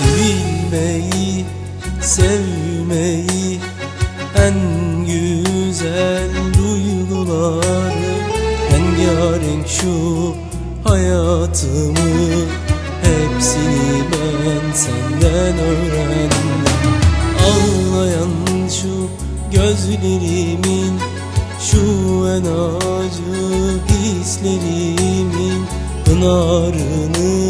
Sevilmeyi, sevmeyi En güzel duyguları Rengarenk şu hayatımı Hepsini ben senden öğrendim. Ağlayan şu gözlerimin Şu en acı hislerimin Pınarını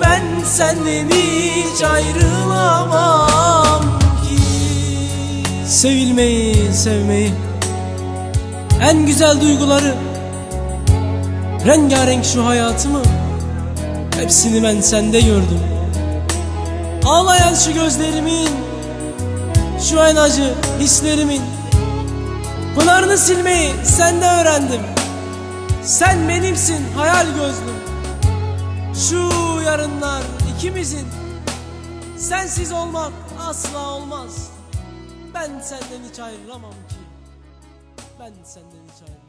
Ben senden hiç ayrılamam ki. Sevilmeyi, sevmeyi En güzel duyguları Rengarenk şu hayatımı Hepsini ben sende gördüm. Ağlayan şu gözlerimin Şu en acı hislerimin Pınarını silmeyi sende öğrendim. Sen benimsin hayal gözlüm Şu yarınlar ikimizin. Sensiz olmak asla olmaz. Ben senden hiç ayrılamam ki. Ben senden hiç ayrılamam